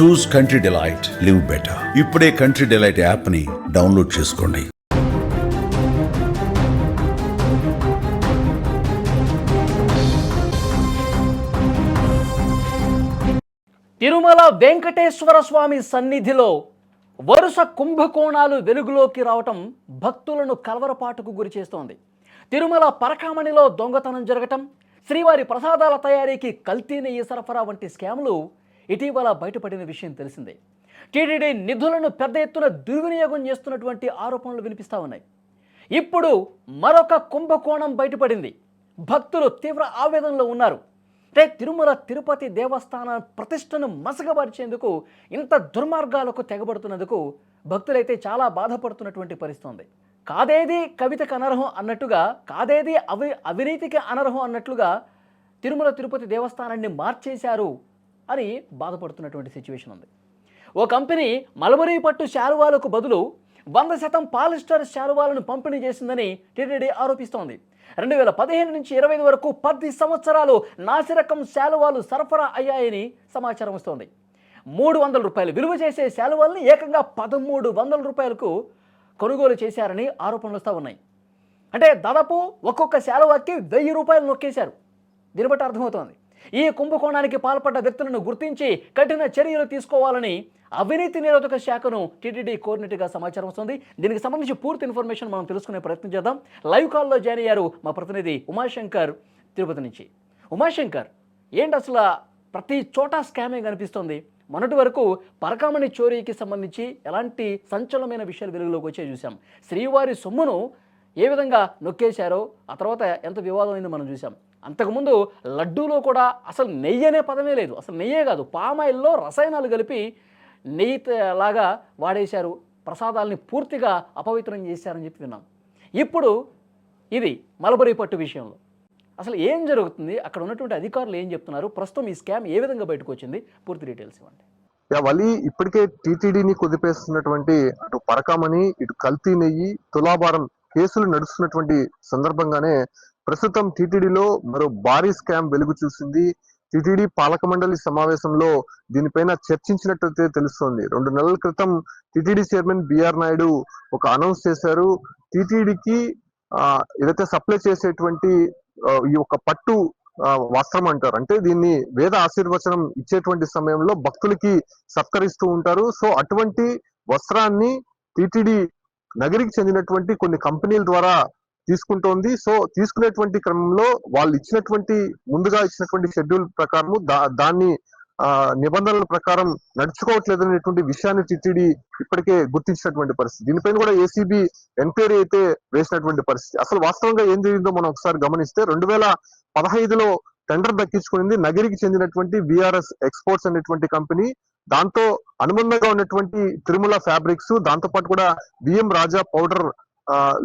Choose country delight live better ఇప్పుడే country delight యాప్ని download చేసుకోండి. తిరుమల వెంకటేశ్వర స్వామి సన్నిధిలో వరుస కుంభకోణాలు వెలుగులోకి రావటం భక్తులను కలవరపాటుకు గురి చేస్తోంది. తిరుమల పరకామణిలో దొంగతనం జరగటం శ్రీవారి ప్రసాదాల తయారీకి కల్తీ నెయ్యి సరఫరా వంటి స్కామ్లు ఇటీవల బయటపడిన విషయం తెలిసిందే. టీటీడీ నిధులను పెద్ద ఎత్తున దుర్వినియోగం చేస్తున్నటువంటి ఆరోపణలు వినిపిస్తా ఉన్నాయి. ఇప్పుడు మరొక కుంభకోణం బయటపడింది. భక్తులు తీవ్ర ఆవేదనలో ఉన్నారు. అంటే తిరుమల తిరుపతి దేవస్థాన ప్రతిష్టను మసకబరిచేందుకు ఇంత దుర్మార్గాలకు తెగబడుతున్నందుకు భక్తులైతే చాలా బాధపడుతున్నటువంటి పరిస్థితి ఉంది. కాదేది కవితకు అనర్హం అన్నట్టుగా కాదేది అవి అవినీతికి అనర్హం అన్నట్లుగా తిరుమల తిరుపతి దేవస్థానాన్ని మార్చేశారు అని బాధపడుతున్నటువంటి సిచ్యువేషన్ ఉంది. ఓ కంపెనీ మలబరీ పట్టు శాలువాలకు బదులు వంద శాతం పాలిస్టర్ శాలువాలను పంపిణీ చేసిందని టీటీడీ ఆరోపిస్తోంది. రెండు వేల పదిహేను నుంచి ఇరవై ఐదు వరకు పది సంవత్సరాలు నాసిరకం శాలువాలు సరఫరా అయ్యాయని సమాచారం వస్తోంది. మూడు వందల రూపాయలు విలువ చేసే శాలువాల్ని ఏకంగా పదమూడు వందల రూపాయలకు కొనుగోలు చేశారని ఆరోపణలు వస్తూ ఉన్నాయి. అంటే దాదాపు ఒక్కొక్క శాలువాకి వెయ్యి రూపాయలు నొక్కేశారు. దీన్ని బట్టి అర్థమవుతోంది. ఈ కుంభకోణానికి పాల్పడ్డ వ్యక్తులను గుర్తించి కఠిన చర్యలు తీసుకోవాలని అవినీతి నిరోధక శాఖను టీటీడీ కోరినట్టుగా సమాచారం వస్తుంది. దీనికి సంబంధించి పూర్తి ఇన్ఫర్మేషన్ మనం తెలుసుకునే ప్రయత్నం చేద్దాం. లైవ్ కాల్లో జాయిన్ అయ్యారు మా ప్రతినిధి ఉమాశంకర్ తిరుపతి నుంచి. ఉమాశంకర్ ఏంటి అసలు ప్రతి చోట స్కామే కనిపిస్తుంది? మొన్నటి వరకు పరకామణి చోరీకి సంబంధించి ఎలాంటి సంచలనమైన విషయాలు వెలుగులోకి వచ్చే చూసాం శ్రీవారి సొమ్మును ఏ విధంగా నొక్కేశారో ఆ తర్వాత ఎంత వివాదం అయిందో మనం చూసాం అంతకుముందు లడ్డూలో కూడా అసలు నెయ్యి అనే పదమే లేదు. అసలు నెయ్యే కాదు. పామాయిల్లో రసాయనాలు కలిపి నెయ్యి లాగా వాడేశారు. ప్రసాదాలని పూర్తిగా అపవిత్రం చేశారని చెప్పి విన్నాం. ఇప్పుడు ఇది మలబరీ పట్టు విషయంలో. అసలు ఏం జరుగుతుంది? అక్కడ ఉన్నటువంటి అధికారులు ఏం చెప్తున్నారు? ప్రస్తుతం ఈ స్కామ్ ఏ విధంగా బయటకు వచ్చింది? పూర్తి డీటెయిల్స్ ఇవ్వండి. వలి ఇప్పటికే టీటీడీని కుదిపేస్తున్నటువంటి అటు పరకామని ఇటు కల్తీ నెయ్యి తులాభారం కేసులు నడుస్తున్నటువంటి సందర్భంగానే ప్రస్తుతం టీటీడీలో మరో భారీ స్కామ్ వెలుగు చూసింది. టీటీడీ పాలక మండలి సమావేశంలో దీనిపైన చర్చించినట్లయితే తెలుస్తోంది. రెండు నెలల క్రితం టీటీడీ చైర్మన్ బిఆర్ నాయుడు ఒక అనౌన్స్ చేశారు. టీటీడీకి ఏదైతే సప్లై చేసేటువంటి ఈ యొక్క పట్టు వస్త్రం అంటారు. అంటే దీన్ని వేద ఆశీర్వచనం ఇచ్చేటువంటి సమయంలో భక్తులకి సత్కరిస్తూ ఉంటారు. సో అటువంటి వస్త్రాన్ని టిటిడి నగరికి చెందినటువంటి కొన్ని కంపెనీల ద్వారా తీసుకుంటోంది. సో తీసుకునేటువంటి క్రమంలో వాళ్ళు ఇచ్చినటువంటి ముందుగా ఇచ్చినటువంటి షెడ్యూల్ ప్రకారము దా దాన్ని ఆ నిబంధనల ప్రకారం నడుచుకోవట్లేదు అనేటువంటి విషయాన్ని టిటిడి ఇప్పటికే గుర్తించినటువంటి పరిస్థితి. దీనిపైన కూడా ఏసీబీ ఎంక్వైరీ అయితే వేసినటువంటి పరిస్థితి. అసలు వాస్తవంగా ఏం జరిగిందో మనం ఒకసారి గమనిస్తే రెండు వేల పదహైదులో టెండర్ దక్కించుకునింది నగిరికి చెందినటువంటి విఆర్ఎస్ ఎక్స్పోర్ట్స్ అనేటువంటి కంపెనీ. దాంతో అనుబంధంగా ఉన్నటువంటి తిరుమల ఫ్యాబ్రిక్స్. దాంతో పాటు కూడా BM Raja powder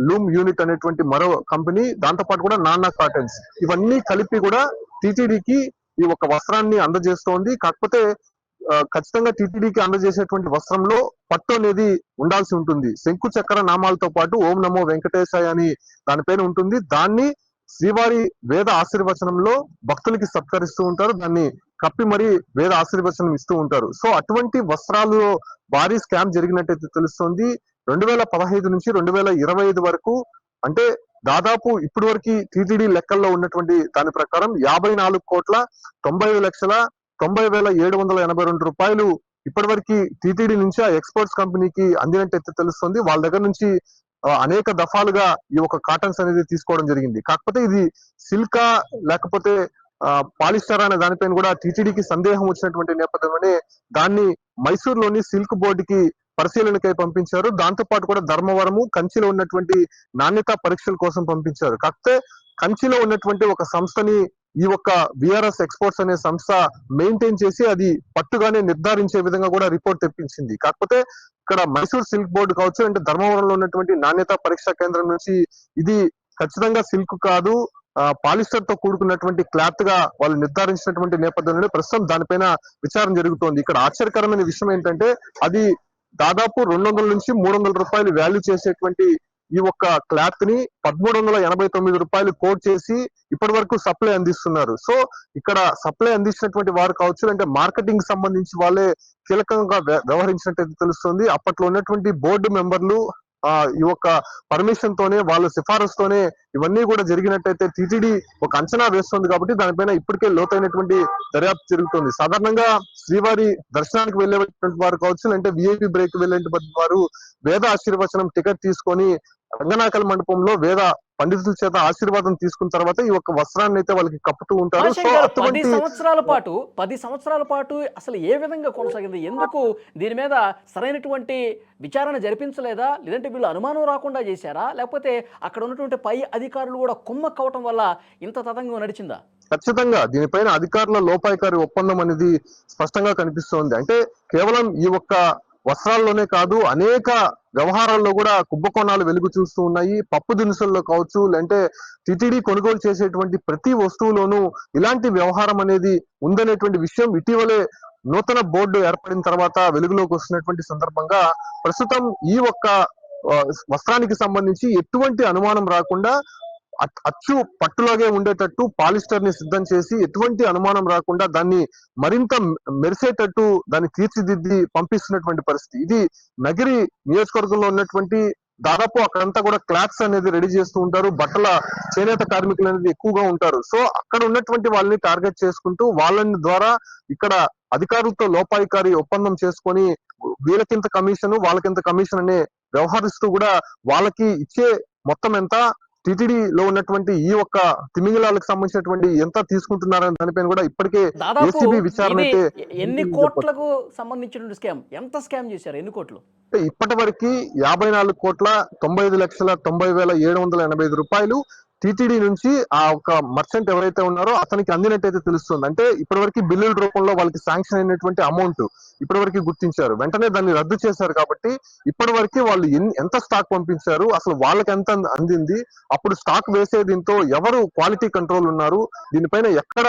loom unit అనేటువంటి మరో కంపెనీ దాంతో పాటు కూడా నానా కాటన్స్ ఇవన్నీ కలిపి కూడా టీటీడీకి ఈ ఒక వస్త్రాన్ని అందజేస్తోంది. కాకపోతే ఖచ్చితంగా టీటీడీకి అందజేసేటువంటి వస్త్రంలో పట్టు అనేది ఉండాల్సి ఉంటుంది. శంకు చక్ర నామాలతో పాటు ఓం నమో వెంకటేశాయ అని దానిపైన ఉంటుంది. దాన్ని శ్రీవారి వేద ఆశీర్వచనంలో భక్తులకి సత్కరిస్తూ ఉంటారు. దాన్ని కప్పి మరి వేద ఆశీర్వచనం ఇస్తూ ఉంటారు. సో అటువంటి వస్త్రాలు భారీ స్కామ్ జరిగినట్టయితే తెలుస్తోంది. రెండు వేల పదహైదు నుంచి రెండు వేల ఇరవై ఐదు వరకు అంటే దాదాపు ఇప్పటి వరకు టీటీడీ లెక్కల్లో ఉన్నటువంటి దాని ప్రకారం యాభై నాలుగు కోట్ల తొంభై లక్షల తొంభై వేల ఏడు వందల ఎనభై రెండు రూపాయలు ఇప్పటి వరకు టీటీడీ నుంచి ఆ ఎక్స్పోర్ట్స్ కంపెనీకి అందినట్టయితే తెలుస్తుంది. వాళ్ళ దగ్గర నుంచి అనేక దఫాలుగా ఈ ఒక కాటన్స్ అనేది తీసుకోవడం జరిగింది. కాకపోతే ఇది సిల్కా లేకపోతే పాలిస్టర్ అనే దానిపైన కూడా టీటీడీకి సందేహం వచ్చినటువంటి నేపథ్యంలోనే దాన్ని మైసూర్లోని సిల్క్ బోర్డుకి పరిశీలనకై పంపించారు. దాంతో పాటు కూడా ధర్మవరము కంచిలో ఉన్నటువంటి నాణ్యత పరీక్షల కోసం పంపించారు. కాకపోతే కంచిలో ఉన్నటువంటి ఒక సంస్థని ఈ ఒక్క విఆర్ఎస్ ఎక్స్పోర్ట్స్ అనే సంస్థ మెయింటైన్ చేసి అది పట్టుగానే నిర్ధారించే విధంగా కూడా రిపోర్ట్ తెప్పించింది. కాకపోతే ఇక్కడ మైసూర్ సిల్క్ బోర్డు కావచ్చు అంటే ధర్మవరంలో ఉన్నటువంటి నాణ్యత పరీక్షా కేంద్రం నుంచి ఇది ఖచ్చితంగా సిల్క్ కాదు పాలిస్టర్తో కూడుకున్నటువంటి క్లాత్గా వాళ్ళు నిర్ధారించినటువంటి నేపథ్యంలో ప్రస్తుతం దానిపైన విచారణ జరుగుతోంది. ఇక్కడ ఆశ్చర్యకరమైన విషయం ఏంటంటే అది దాదాపు రెండు వందల నుంచి మూడు వందల రూపాయలు వాల్యూ చేసేటువంటి ఈ ఒక్క క్లాత్ని పదమూడు వందల ఎనభై తొమ్మిది రూపాయలు కోట్ చేసి ఇప్పటి వరకు సప్లై అందిస్తున్నారు. సో ఇక్కడ సప్లై అందించినటువంటి వారు కావచ్చు అంటే మార్కెటింగ్ సంబంధించి వాళ్ళే కీలకంగా వ్యవహరించినట్టు తెలుస్తుంది. అప్పట్లో ఉన్నటువంటి బోర్డు మెంబర్లు ఆ ఈ యొక్క పర్మిషన్ తోనే వాళ్ళ సిఫారసుతోనే ఇవన్నీ కూడా జరిగినట్టయితే టిటిడి ఒక అంచనా వేస్తుంది కాబట్టి దానిపైన ఇప్పటికే లోతైనటువంటి దర్యాప్తు జరుగుతుంది. సాధారణంగా శ్రీవారి దర్శనానికి వెళ్ళేటువంటి వారు కావచ్చు అంటే విఐపి బ్రేక్ వెళ్ళేటువంటి వారు వేద ఆశీర్వచనం టికెట్ తీసుకొని రంగనాకల మండపంలో వేద పండితుల చేత ఆశీర్వాదం తీసుకున్న తర్వాత ఈ యొక్క వస్త్రాన్ని అయితే వాళ్ళకి కప్పుతూ ఉంటారు. సో పది అటువంటి సంవత్సరాల పాటు పది సంవత్సరాల పాటు అసలు ఏ విధంగా కొనసాగింది? ఎందుకు దీని మీద సరైనటువంటి విచారణ జరిపించలేదా? లేదంటే వీళ్ళు అనుమానం రాకుండా చేశారా? లేకపోతే అక్కడ ఉన్నటువంటి పై అధికారులు కూడా కుమ్మక్కవటం వల్ల ఇంత తతంగం నడిచిందా? ఖచ్చితంగా దీనిపైన అధికారుల లోపాయికారి ఒప్పందం అనేది స్పష్టంగా కనిపిస్తోంది. అంటే కేవలం ఈ ఒక్క వస్త్రాల్లోనే కాదు అనేక వ్యవహారాల్లో కూడా కుంభకోణాలు వెలుగు చూస్తూ ఉన్నాయి. పప్పు దినుసుల్లో కావచ్చు లేదంటే టిటిడి కొనుగోలు చేసేటువంటి ప్రతి వస్తువులోనూ ఇలాంటి వ్యవహారం అనేది ఉందనేటువంటి విషయం ఇటీవలే నూతన బోర్డు ఏర్పడిన తర్వాత వెలుగులోకి వస్తున్నటువంటి సందర్భంగా ప్రస్తుతం ఈ ఒక్క వస్త్రానికి సంబంధించి ఎటువంటి అనుమానం రాకుండా అచ్చు పట్టులాగే ఉండేటట్టు పాలిస్టర్ని సిద్ధం చేసి ఎటువంటి అనుమానం రాకుండా దాన్ని మరింత మెరిసేటట్టు దాన్ని తీర్చిదిద్ది పంపిస్తున్నటువంటి పరిస్థితి. ఇది నగిరి నియోజకవర్గంలో ఉన్నటువంటి దాదాపు అక్కడంతా కూడా క్లాత్స్ అనేది రెడీ చేస్తూ ఉంటారు. బట్టల చేనేత కార్మికులు అనేది ఎక్కువగా ఉంటారు. సో అక్కడ ఉన్నటువంటి వాళ్ళని టార్గెట్ చేసుకుంటూ వాళ్ళని ద్వారా ఇక్కడ అధికారులతో లోపాయికారి ఒప్పందం చేసుకొని వీళ్ళకింత కమిషన్ వాళ్ళకింత కమిషన్ అనే వ్యవహరిస్తూ కూడా వాళ్ళకి ఇచ్చే మొత్తం ఎంత? టిటిడి లో ఉన్నటువంటి ఈ ఒక్క తిమింగలాలకు సంబంధించినటువంటి ఎంత తీసుకుంటున్నారనే దానిపైన కూడా ఇప్పటికే ఏసీబీ విచారణ అయితే ఎన్ని కోట్లకు సంబంధించిన స్కామ్? ఎంత స్కామ్ చేశారు? ఎన్ని కోట్లు? ఇప్పటి వరకు యాభై నాలుగు కోట్ల తొంభై ఐదు లక్షల తొంభై వేల ఏడు వందల ఎనభై ఐదు రూపాయలు టీటీడీ నుంచి ఆ ఒక మర్చెంట్ ఎవరైతే ఉన్నారో అతనికి అందినట్టయితే తెలుస్తుంది. అంటే ఇప్పటివరకు బిల్లుల రూపంలో వాళ్ళకి శాంక్షన్ అయినటువంటి అమౌంట్ ఇప్పటి వరకు గుర్తించారు. వెంటనే దాన్ని రద్దు చేశారు కాబట్టి ఇప్పటివరకు వాళ్ళు ఎంత స్టాక్ పంపించారు అసలు వాళ్ళకి ఎంత అందింది అప్పుడు స్టాక్ వేసే దీంతో ఎవరు క్వాలిటీ కంట్రోల్ ఉన్నారు దీనిపైన ఎక్కడ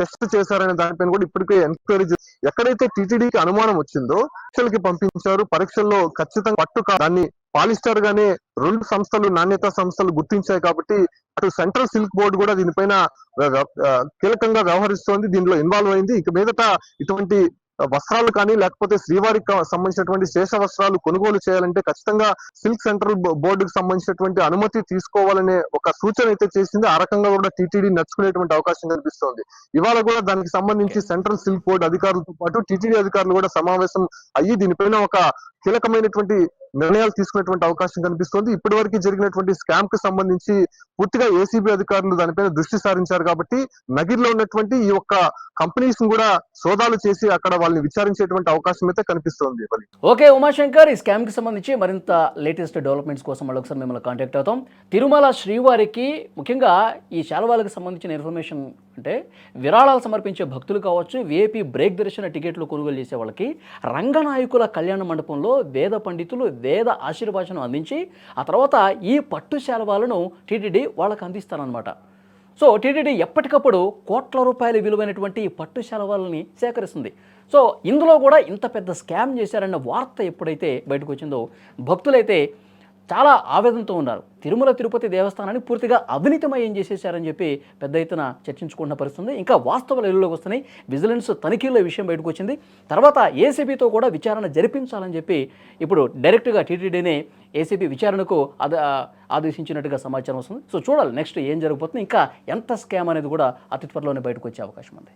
టెస్ట్ చేశారనే దానిపైన కూడా ఇప్పటికే ఎంక్వైరీ ఎక్కడైతే టీటీడీకి అనుమానం వచ్చిందో పరీక్షలకి పంపించారు. పరీక్షల్లో ఖచ్చితంగా పట్టు దాన్ని పాలిస్టర్ గానే రెండు సంస్థలు నాణ్యతా సంస్థలు గుర్తించాయి కాబట్టి అటు సెంట్రల్ సిల్క్ బోర్డు కూడా దీనిపైన కీలకంగా వ్యవహరిస్తోంది. దీనిలో ఇన్వాల్వ్ అయింది. ఇక మీదట ఇటువంటి వస్త్రాలు కానీ లేకపోతే శ్రీవారికి సంబంధించినటువంటి శేష వస్త్రాలు కొనుగోలు చేయాలంటే ఖచ్చితంగా సిల్క్ సెంట్రల్ బోర్డుకు సంబంధించినటువంటి అనుమతి తీసుకోవాలనే ఒక సూచన అయితే చేసింది. ఆ రకంగా కూడా టీటీడీ నడుచుకునేటువంటి అవకాశం కనిపిస్తోంది ఇవాళ కూడా దానికి సంబంధించి సెంట్రల్ సిల్క్ బోర్డు అధికారులతో పాటు టీటీడీ అధికారులు కూడా సమావేశం అయ్యి దీనిపైన ఒక కీలకమైనటువంటి నిర్ణయాలు తీసుకునేటువంటి అవకాశం కనిపిస్తోంది. ఇప్పటి వరకు జరిగినటువంటి స్కామ్కి సంబంధించి పూర్తిగా ఏసీబీ అధికారులు దానిపైన దృష్టి సారించారు కాబట్టి నగిరిలో ఉన్నటువంటి ఈ యొక్క కంపెనీస్ కూడా సోదాలు చేసి అక్కడ వాళ్ళని విచారించేటువంటి అవకాశం అయితే కనిపిస్తోంది. ఓకే ఉమాశంకర్ ఈ స్కామ్కి సంబంధించి మరింత లేటెస్ట్ డెవలప్మెంట్స్ కోసం మళ్ళీ ఒకసారి మిమ్మల్ని కాంటాక్ట్ అవుతాం. తిరుమల శ్రీవారికి ముఖ్యంగా ఈ శాలవాలకు సంబంధించిన ఇన్ఫర్మేషన్ అంటే విరాళాలు సమర్పించే భక్తులు కావచ్చు విఐపి బ్రేక్ దర్శన టికెట్లు కొనుగోలు చేసే వాళ్ళకి రంగనాయకుల కళ్యాణ మండపంలో వేద పండితులు వేద ఆశీర్వచనం అందించి ఆ తర్వాత ఈ పట్టు శాలవాలను టీటీడీ వాళ్ళకి అందిస్తారనమాట సో టీటీడీ ఎప్పటికప్పుడు కోట్ల రూపాయల విలువైనటువంటి ఈ పట్టు శాలవాలని సేకరిస్తుంది. సో ఇందులో కూడా ఇంత పెద్ద స్కామ్ చేశారన్న వార్త ఎప్పుడైతే బయటకు వచ్చిందో భక్తులైతే చాలా ఆవేదనతో ఉన్నారు. తిరుమల తిరుపతి దేవస్థానాన్ని పూర్తిగా అవినీతమయం చేసేశారని చెప్పి పెద్ద ఎత్తున చర్చించుకుంటున్న పరిస్థితుంది. ఇంకా వాస్తవాలు ఎల్లులోకి వస్తున్నాయి. విజిలెన్స్ తనిఖీల విషయం బయటకు వచ్చింది. తర్వాత ఏసీబీతో కూడా విచారణ జరిపించాలని చెప్పి ఇప్పుడు డైరెక్ట్గా టీటీడీనే ఏసీబీ విచారణకు ఆద ఆదేశించినట్టుగా సమాచారం వస్తుంది. సో చూడాలి నెక్స్ట్ ఏం జరగబోతుంది. ఇంకా ఎంత స్కామ్ అనేది కూడా అతి త్వరలోనే బయటకు వచ్చే అవకాశం ఉంది.